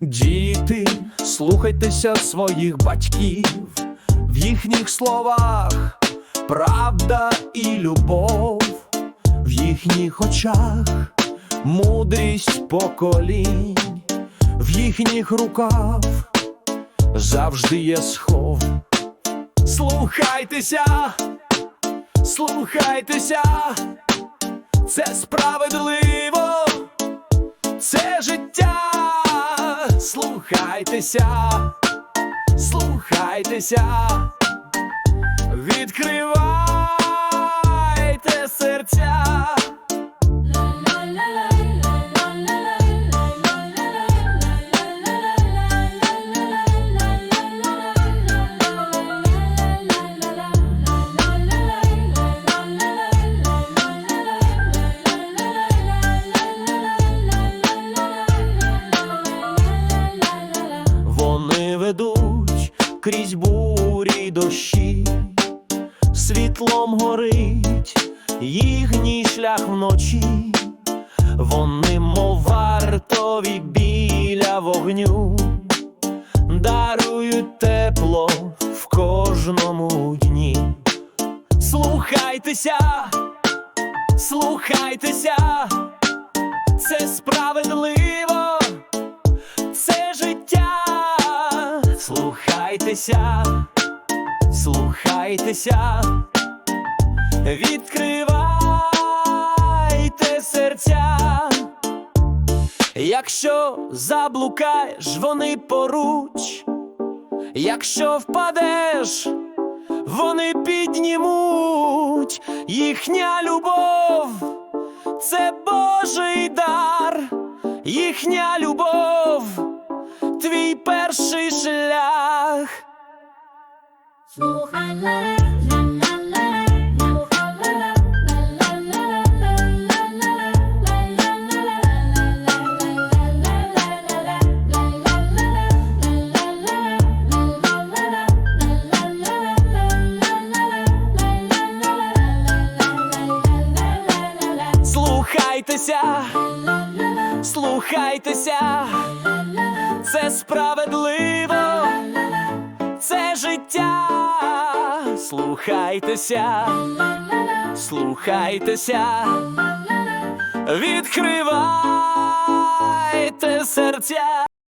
Діти, слухайтеся своїх батьків, в їхніх словах правда і любов, їхніх очах мудрість поколінь, в їхніх руках завжди є схов. Слухайтеся, слухайтеся, це справедливо це життя. Слухайтеся, слухайтеся, відкривайте крізь бурі дощі, світлом горить їхній шлях вночі, вони, мов вартові біля вогню, дарують тепло в кожному дні. Слухайтеся, слухайтеся, Слухайтеся, слухайтеся, відкривайте серця. Якщо заблукаєш, вони поруч, якщо впадеш, вони піднімуть. Їхня любов, це Божий дар, їхня любов твій перший шлях. Слухай Слухайтеся, слухайтеся, це справедливо, це життя. Слухайтеся, слухайтеся, відкривайте серця.